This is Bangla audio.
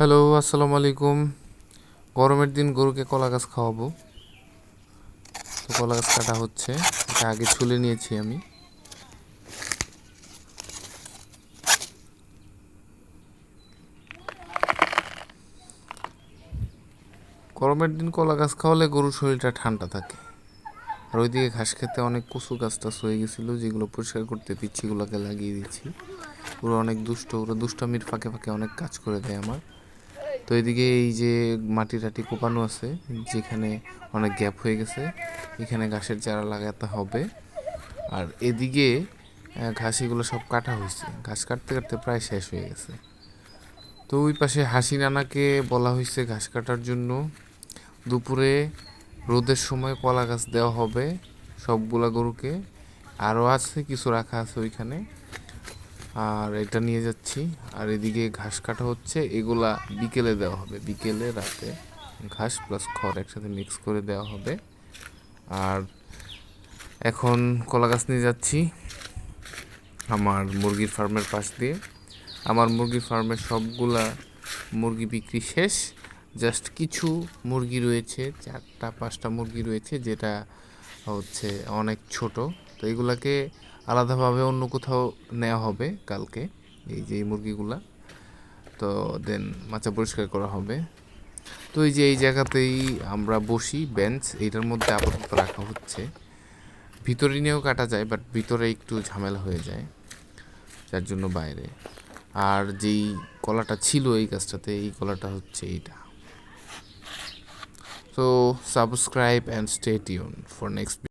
হ্যালো, আসসালামু আলাইকুম। গরমের দিন গরুকে কলা গাছ খাওয়াবো। তো কলা গাছ কাটা হচ্ছে। এটা আগে ছুলে নিয়েছি আমি। গরমের দিন কলা গাছ খাওয়ালে গরুর শরীরটা ঠান্ডা থাকে। আর ওইদিকে ঘাস খেতে অনেক কচু গাছ টাছ হয়ে গেছিল, যেগুলো পরিষ্কার করতে পিচ্ছিগুলোকে লাগিয়ে দিচ্ছি। ওরা অনেক দুষ্ট, ওরা দুষ্টামির ফাঁকে ফাঁকে অনেক কাজ করে দেয় আমার। তো এদিকে এই যে মাটি টাটি কোপানো আছে যেখানে অনেক গ্যাপ হয়ে গেছে এখানে ঘাসের চারা লাগাতে হবে। আর এদিকে আহ, ঘাস এগুলো সব কাটা হয়েছে। ঘাস কাটতে কাটতে প্রায় শেষ হয়ে গেছে। তো ওই পাশে হাসি নানাকে বলা হয়েছে ঘাস কাটার জন্য। দুপুরে রোদের সময় কলা গাছ দেওয়া হবে সবগুলা গরুকে। আরও আছে কিছু রাখা আছে ওইখানে। আর এটা নিয়ে যাচ্ছি। আর এদিকে ঘাস কাটা হচ্ছে। এগুলা বিকেলে দেওয়া হবে। বিকেলে রাতে ঘাস প্লাস খড় একসাথে মিক্স করে দেওয়া হবে। আর এখন কলা গাছ নিয়ে যাচ্ছি আমার মুরগির ফার্মের পাশ দিয়ে। আমার মুরগির ফার্মের সবগুলা মুরগি বিক্রি শেষ। জাস্ট কিছু মুরগি রয়েছে, চারটা, পাঁচটা মুরগি রয়েছে, যেটা হচ্ছে অনেক ছোট। তো এগুলাকে আলাদাভাবে অন্য কোথাও নেওয়া হবে কালকে, এই যে এই মুরগিগুলা। তো দেন মাচা পরিষ্কার করা হবে। তো এই যে এই জায়গাতেই আমরা বসি বেঞ্চ এইটার মধ্যে আপাতত রাখা হচ্ছে। ভিতরে নিয়েও কাটা যায় বাট ভিতরে একটু ঝামেলা হয়ে যায়, যার জন্য বাইরে। আর যেই কলাটা ছিল এই গাছটাতে, এই কলাটা হচ্ছে এইটা। So, subscribe and stay tuned for next